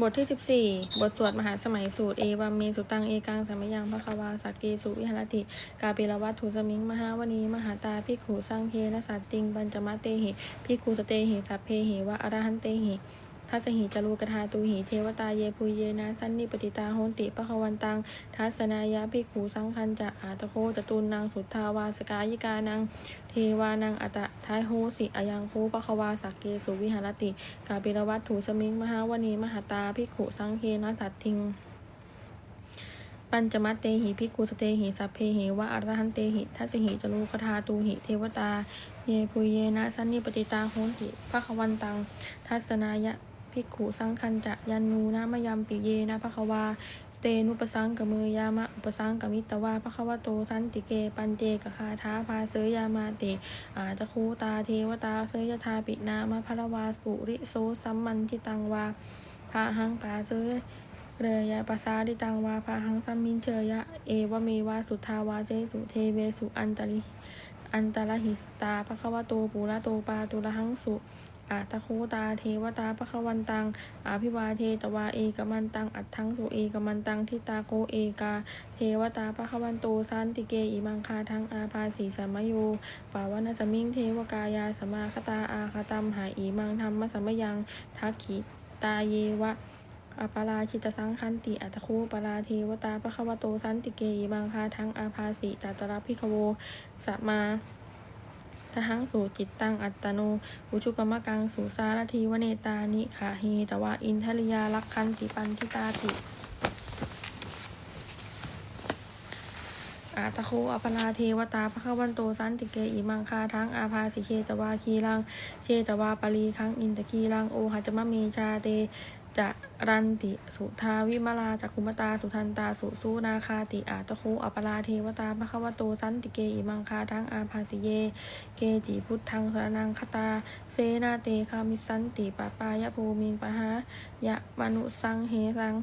บทที่ 14 บทสวดมหาสมัยสูตร เอวัมเมสุตัง เอกังสัมยังภควาสักเกสุวิหารติ กาเปรวัตถุสมิง มหาวณี มหาตาพิขูสังเคนะสัตติง บัญจมะเตหิพิขูสเตหิสัพเพหิวะอรหันเตหิ ทัสหิจารูกทาตูหิเทวตาเยปุเยนะสันนิปติตาโหติปะควันตัง ทัสนายะภิกขูสังคันจะอาตโคจตุนนางสุทธาวาสกายิกานัง เทวานังอัตท้ายโหสิอยังโคปะควาสักเกสุวิหารติ กาเปรวัตถุสมิงมหาวณีมหาตาภิกขุสังเคนะสัตทิงปัญจมัตเตหิภิกขุสเตหิสัพเพหิวะอรหันเตหิทัสหิจรูกทาตูหิเทวตาเยปุเยนะสันนิปติตาโหติภะควันตัง ทัสนายะ ภิกขุสังคันจะยันนูนามยามปิเยนะภะคะวาเตนุปสังกมือยามะอุปสังกมิตวาภะควะโตสันติเกปันเจกคาท้าพาเสยยามาติอาตะคูตาเทวตาเสยยทาปินามะพะละวาสุริโสสัมมันทิตังวาพาหังปาเสยเรยะปะสาดิตังวาพาหังสัมมินเชยะเอวเมวาสุทาวาเซสุเทเวสุอันตริ อันตรหิตาภะควะโตปุระโตปาตุระหังสุอาตะโคตาเทวตาภะควันตังอาภิวาเทตวาเอกมันตัง อัตถังสุเอกมันตังทิตาโคเอกา เทวตาภะควันโตสันติเกอิมังคาทังอาภาสีสมโยปาวนาสมิงเทวกายาสมาคตาอาคตัมหาอีมังธรรมสมยังทักขิตาเยวะ อปาราชิตสังคันติอัตคูปาราเทวตาปะคะวะโตสันติเกยบังคาทั้งอาภาสิตาตระพิคโวสัมาทหังสู่จิตตังอัตโน อุชุกรรมกังสู่สารทีวเนตานิขาเฮตวะอินทริยาลักคันติปันทิตาติ อาตะโคอปราเทวตาพระขวันโตสันติเกอิมังคาทั้งอาภาสิเคตวาคีรังเชตวาปรีคังอินตะคีรังโอหัจมะเมชาเตจะรันติสุทาวิมาลาจักคุมตาสุทันตาสุสูนาคาติอาตะโคอปราเทวตาพระขวโตสันติเกอิมังคาทั้งอาภาสิเย เกจิพุทธังสรนังคตาเสนาเตคามิสันติปะปายภูมิงปะหายะมนุสังเฮสัง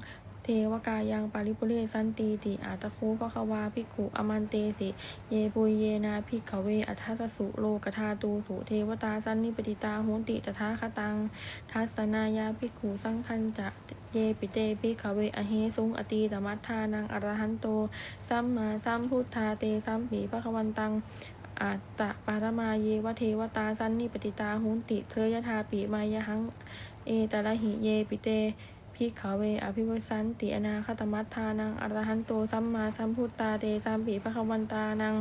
เทวกายังปาริปุเรสันตีติอาตะคูปะควาภิกขุอมันเตสิ เยปุยเยนาภิกขเวอัทธสสุโลกธาตูสุเทวตาสันนิปติตาโหนติตถาคตัง ทัสนายาภิกขุสังคันจะเยปิเตภิกขเวอเหสุงอตีตมัทธานังอรหันโตสัมมาสัมพุทธาเตสัมปีปะควันตังอาตะปารมาเยวเทวตาสันนิปติตาโหนติเทยทาปิมายหัง เอตระหิเยปิเต พิกขเว อภิวสันติอนาคตมัทานังอรหันโตสัมมาสัมพุทธาเตสัมปีพระควันตานัง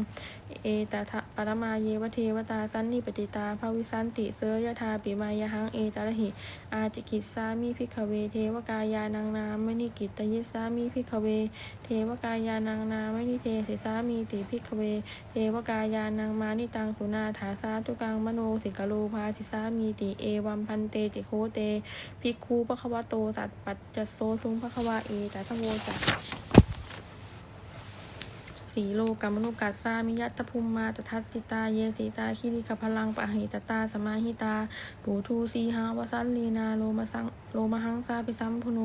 เอตทะ ปรมาเยวเทวตาสันนิปติตาภวิสันติเสยทาปิมายหังเอตระหิ อาจิกิจสามิพิกเว เทวกายานังนามนิกิตยิสามิพิกเว เทวกายานังนามนิเทสิสามีติพิกเว เทวกายานังมานิตังสุนาถาสาตุกังมโนสิกโลภาสิสามีติเอวัมพันเตติโคเตภิกขุปะควะโตสัตปัจจโสสุงปะควะเอตัสโวจัก สีโลกามนุกัสสามิยัตถภูมิมาตทัสสิตา เยสีตาคิริกพลังปะหิตตา สมาหิตา ปูทูสีหาวสันลีนาโลมาสังโลมหังสาปิสัมพุโน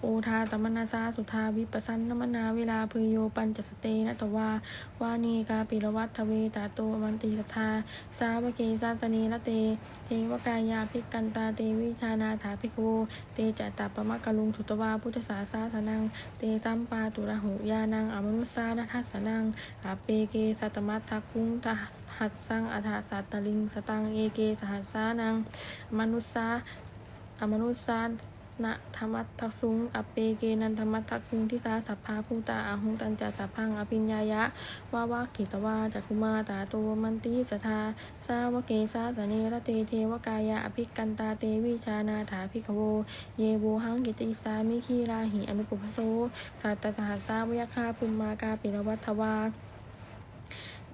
โอทาตมนาสาสุทาวิปสันนมนาเวลาพืโยปัญจสเตนะตวาวานีกาปิรวัตทเวตาโตมันติสทาสาวเกสาตเนละเต เทวกายาภิกกันตาเตวิชานาถาภิกโวเตจัตตปมะกะลุงสุตวาพุทธสาสาสนัง เตสัมปาตุระหุยานังอมนุสานัทัสสนังอาเปเกสัตมัตทักคุงทหัสสังอัฏฐสัตตลิงสตังเอเกสหัสสานังมนุษสาอมนุษสา นะธรรมัตทักสุงอเปเกนันธรรมัตทักคุงทิสาสัพพาภูตาอาหุงตันจัสสัพพังอภิญญายะวาวากิตวาจักุมาตาโตมันติสทาสาวเกสาสเนระเตเทวกายะอภิกันตาเตวิชานาถาภิกขโว เยโวหังกิติสามิคีราหิอนุปุพโสสัตตสหัสสาวยคาปุมมากาปิรวัตวา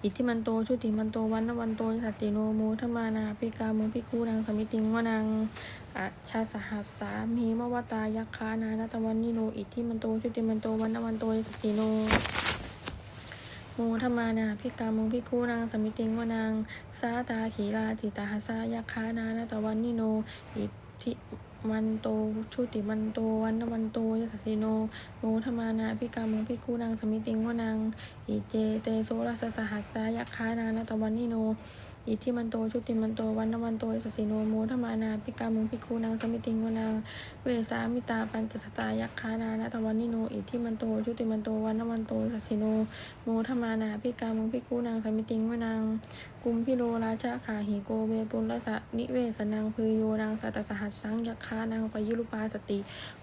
อิทธิมันโตชุติมันโตวันนวันโตสัตติโนโมทมานาปิกามุพิคูนังสมิติงวนังอัชาสหัสสามีมวตายักขานานตวันนิโนอิทธิมันโตชุติมันโตวันนวันโตสัตติโนโมธมานาพิกามุพิคูนางสมิติงวนังสาตาขีราติตาหสายักขานานตวันนิโนอิทธิ มันโตชุติมันโตวันนวันโตยสัสสิโนโมธมานาพิกามุพิคูนางสมิติงวนังอิเจเตโสรัสสหัสสายักขานานตวันนิโนอิทธิมันโตชุติมันโตวันนวันโตสสสิโนโมทมานาพิกามุงพิคูนางสมิติงวนางเวสามิตาปัญจสตายักขานานาตวันนิโนอิทธิมันโตชุติมันโตวันนวันโตสสสิโนโมทมานาพิกามุงพิคูนางสมิติงวนางกุมพิโลราชาขาหิโกเวปุลสะนิเวสนังพือโยนางสัตสหัสสังยักขานางปยุรุปาสติ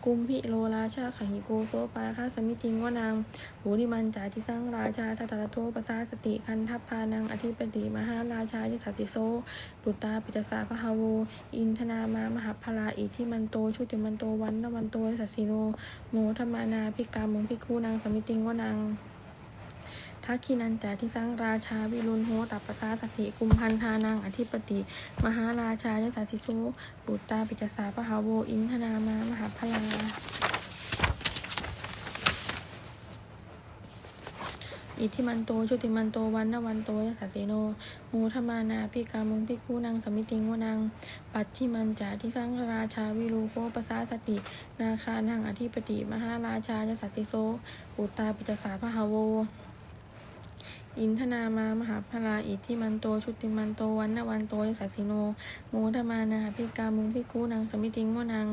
กุมพิโลราชาขาหิโกโซปาคาสมิติงวานางหูนิมันจาทิสังราชาทัตตะโทปสาสติคันทัพพานังอธิปติมหาราชายิสัติโซปุตตาปิตสาพหาโวอินทนามามหาพลาอิทิมันโตชุติมันโตวันนวันโตสัสสิโนโมธมานาพิกามุงพิคูนางสมิติงวานาง ทักขินันจาทิสังราชาวิรุณโหตัปปสาสติกุมพันธานางอธิปติ มหาราชายสัสสิโซปุตตาปิตสาพหาโวอินทนามามหาพลาอิทธิมันโตชุติมันโตวันนวันโตยสัสสิโนโมทมานาพิกามุงพิคูนางสมิติงวนัง ปัจฉิมันจาทิสังราชาวิรูโคปสาสติ นาคานังอธิปติ มหาราชายสัสสิโซปุตตาปิตสาพหาโว อินทนามามหาพลาอิทธิมันโตชุติมันโตวันนวันโตยสัสสิโน โมทมานาพิกามุงพิคูนางสมิติงวนัง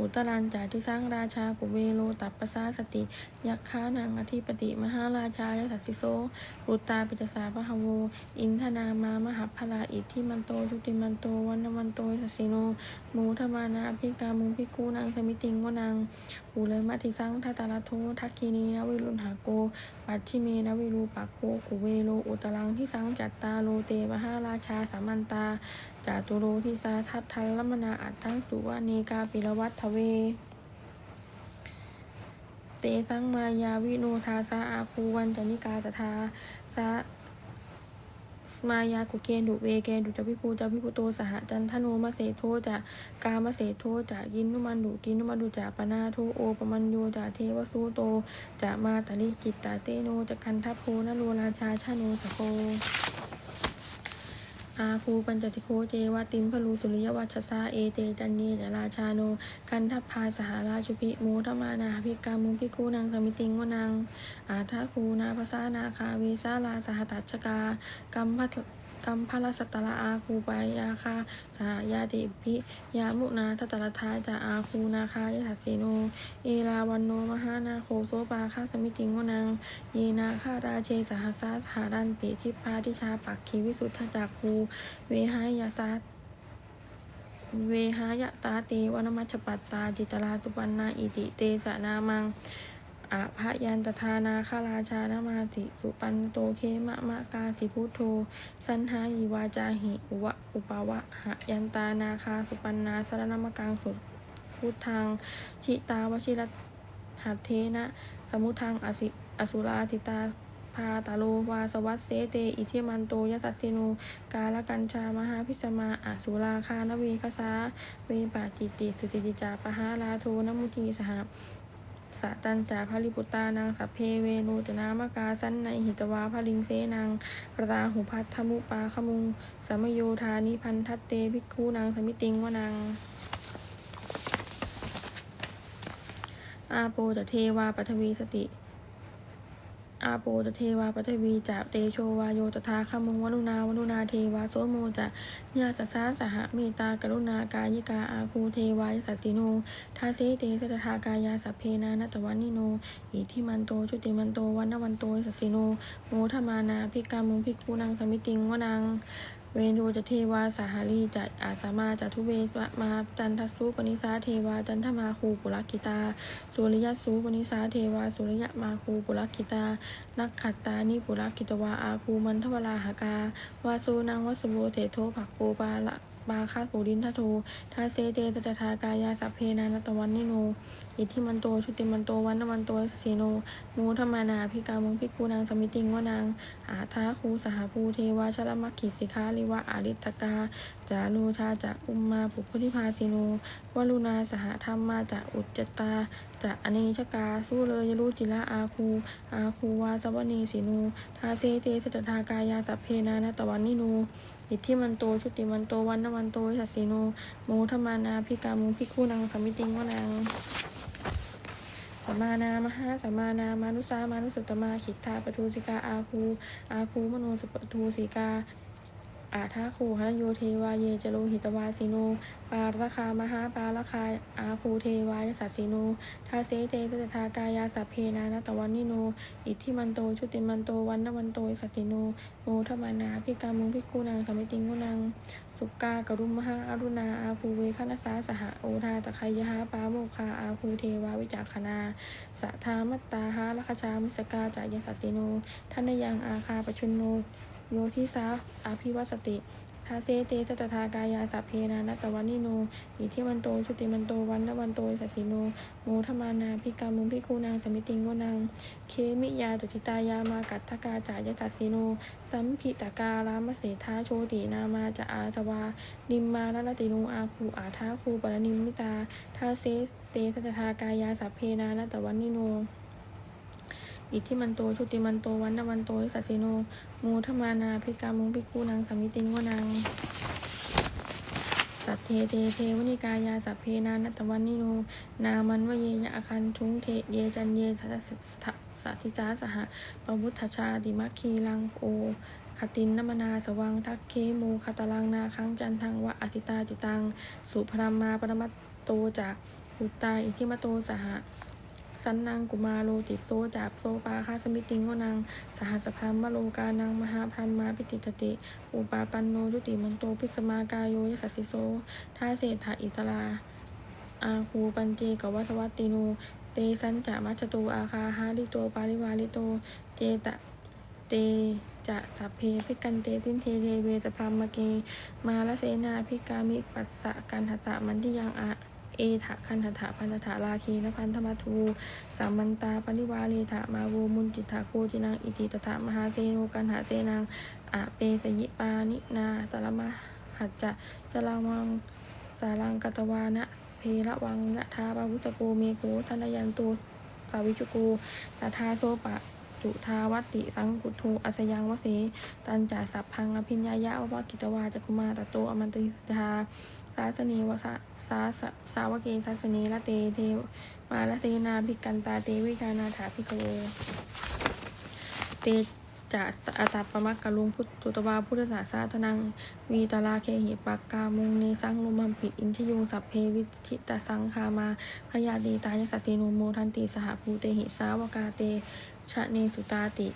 อุตรันจ่าทิสังราชากุเวโลตัปปสาสติ ยักขานังอธิปติ มหาราชายสัสสิโซอุตตาปิตสาพหโวอินทนามามหาพลาอิทธิมันโตชุติมันโตวันนวันโตสัสสิโนโมทมานาพิกามุงพิกูนางสมิติงวนางอุเลมัติสังทัตตาลโททักคีนีนวิรุณหาโก ปัจฉิเมนวิรูปักโกกุเวโลอุตรังที่สังจัตตาโลเตมหาราชาสามันตาจาตุโรทิสาทัตทัลลมนาอัตทั้งสุวาเนกาปิรวัตทเว เตสังมายาวิโนทาสาอาคูวันจนิกาสทาสา สมายากุเกนดุเวเกนดุจพิภูจพิภูโตสหจันทโนมาเสโทจะกามาเสโทจะยินนุมันดุกินนุมันดุจะปนาทูโอปมัญโยจะเทวสูโตจะมาตลิจิตตาเตโนจะคันทัพโพนโรราชาชาโนสโค อาคูปัญจติโคเจวติมพลูสุริยวัชสาเอเตจันเยจราชาโนคันทัพพาสหราชุพิโมทมานาภิกามุพิกูนางสมิติงวนัง อาทาคูนาภาษานาคาเวสาลาสหตัชกากรรมพัท กัมพลสัตตละอาคูปายาคาสหยาติพิยามุนาทัตตะทาจาอาคูนาคายทัสสีโน เอลาวันโนมหานาโคโซปาคาสมิติงวนัง เยนาคาราเชสหัสสาสหดันติทิพาทิชาปักขีวิสุทธจักคู เวหายาสัตเวหายะสาติวนมัชปัตตาจิตราตุปันนาอิติเตสนามัง อาภยันตทานาคาราชานามาสิสุปันโตเคมะมะกาสิพุทโธสันหายิวาจาหิอุวะอุปาวะหะยันตานาคาสุปันนาสรณมกังสุพุทธังชิตาวชิรหัตเทนะ สมุทังอสิอสุราติตาพาตาโลวาสวัสเสเต อิทิมันโตยตัสสิโนกาลกัญชามหาพิสมาอสุราคานเวคสาเวปาจิตติสุติจิจาปหาลาโทนมุทีสห สะตันจาภริปุตานางสัพเพเวนูจนามกาสันในหิตวาภลิงเสนางปราหุพัทธมุปาขมุงสมโยธานิพันทัตเตภิกขุนางสมิติงวนางอาโปตเทวาปัทวีสติ อาโปตเทวาปัทวีจะเตโชวาโยตถาคมุงวนุนาวนุนาเทวาโสโมจะญาสสาสหเมตตากรุณากายิกาอาภูเทวายสัสสิโนทาเสเตสตถากายาสัพเพนานัตวันนิโนอิทิมันโตชุติมันโตวันนวันโตสัสสิโนโมธมานาภิกามุงภิกขุนังสมิติงวนัง เวโนจะเทวาสาหารีจะอาสามาจะทุเวสวะมาจันทสุปนิสาเทวาจันทมาคูปุรคิตา สุริยสูปนิสาเทวาสุริยมาคูปุรคิตา นักขัตตานิปุรคิตวาอาคูมันทวราหากาวาสูนังวัสโบเถโทผักโปปาละบาคาปูดินทโททาเซเตตถากายาสัพเพนานตวันนิโน อิทธิมันโต ชุติมันโต วันนวันโตสีโนโมธรรมานาพิกามุงพิกูนางสมิติงวนาง อาทาคูสหภูเทวาชลมัคคิสิกาลิวะอาริตกา จานูชาจะอุมมาปุพุทธิภาสิโนวลุนาสหธรรมมาจะอุจจตาจะอเนชกา สู้เลยยรุจิละอาคู อาคูวาสวเนสินูทาเซเตสตทากายาสัพเพนานาตวันนิโนอิทธิมันโต ชุติมันโต วันนวันโตสัสสิโนโมทมานาพิกามุงพิคูนางสมิติงวนาง สัมมานามหาสัมมานามานุสามานุสุตตมาขิทธาปทูสิกาอาคูอาคูมโนสุปทูสิกา อาทาคูหนโยเทวาเยจโลหิตวาสิโน ปาราคามหาปาราคาอาภูเทวายสัสสิโน ทาเสเตสตทากายาสัพเพนานัตวันนิโน อิทธิมันโตชุติมันโตวันนวันโตสัสสิโน โมทมานาพิกามุงพิคูนางสมิติงกุนางสุกากรุมมหาอรุณาอาภูเวคณสาสหโอทาตะไคยหาปาโมคาอาภูเทวาวิจักขณาสัทธามัตตาหาลคชามิสกาจายสัสสิโนท่านยังอาคาปชุนโน โยทิสาอภิวัสติทาเซเตตตถากายาสัพเพนานัตวันนิโนอิทิมันโตชุติมันโตวันนวันโตสัสสิโนโมทมานาพิกามุงพิคูนางสมิติงโกนางเคมิยาตุทิตายามากัตถกาจายสัสสิโน สัมพิตการามเสทาโชตินามาจะอาจวา นิมมาลลติโนอาคูอาทาคูปรนิมมิตาทาเซเตตตถากายาสัพเพนานัตตวันนิโน อิทธิมันโตชุติมันโตวันนวันโตสัสสิโนโมทมานาพิกามุงพิคูนางสามิติงวนังสัตเทเทเทวนิกายาสัพเพนานัตวันนิโนนามันวเยยะอคันทุงเทเยจันเยสัสสัทธิสาสหะปวุฒชาติมัคคีลังโอคตินนมนาสวังทักเคโมคาตาลังนาคังจันทังวะอสิตาจิตัง สุพรมมาปรมัตโตจากอุตตาอิทิมโตสหะ สันนังกุมาโลติโซจาบโซปาคาสมิติงโกนังสหัสพรมมโลกานังมหาพรหมาปิติตติอุปาปันโนยุติมันโตพิสมากายโยยสัสสิโซท่าเศรษฐาอิตลาอาคูปัญเจกวัสวัตติโนเตสันจะมัชตูอาคาหาลิโตปาริวาลิโต เจตะเตจะสัพเพพิกันเตตินเทเทเวสพรมมเก มาลเสนาพิกามิปัสสะกันหตะมันทิยังอะ เอถะคันหถะพันธะราคีนพันธมัทูสามันตาปนิวาเลถะมาโวมุนจิตถาโคจินังอิติตถามหาเซโนกันหาเซนังอะเปสยิปานินาตละมะหัจจะสลามังสารังกัตวานะเพระวังยะทาปาวุสโกเมโกธนยันโตสาวิจุโกสัทธาโซปะ จุทาวัติสังกุทูอัสยังวเสตันจ่าสัพพังอภิญญายะวะกิตวาจักุมาตโตอมันติทาสาสนีวสาสาสาวเกสาสนีละเตเทมาละเตนาภิกันตาเตวิชานาถาภิกโวเตจะอัตตปมักกะลุงพุทธุตวาพุทธศาสาธนัง วีตาลาเคหิปักกามุงเนสังลุมัมปิดอินทยุงสัพเพวิทิตสังคามาพยาดีตายสัสสีโนโมทันติสหภูเตหิสาวกาเต ชะเนสุตาติ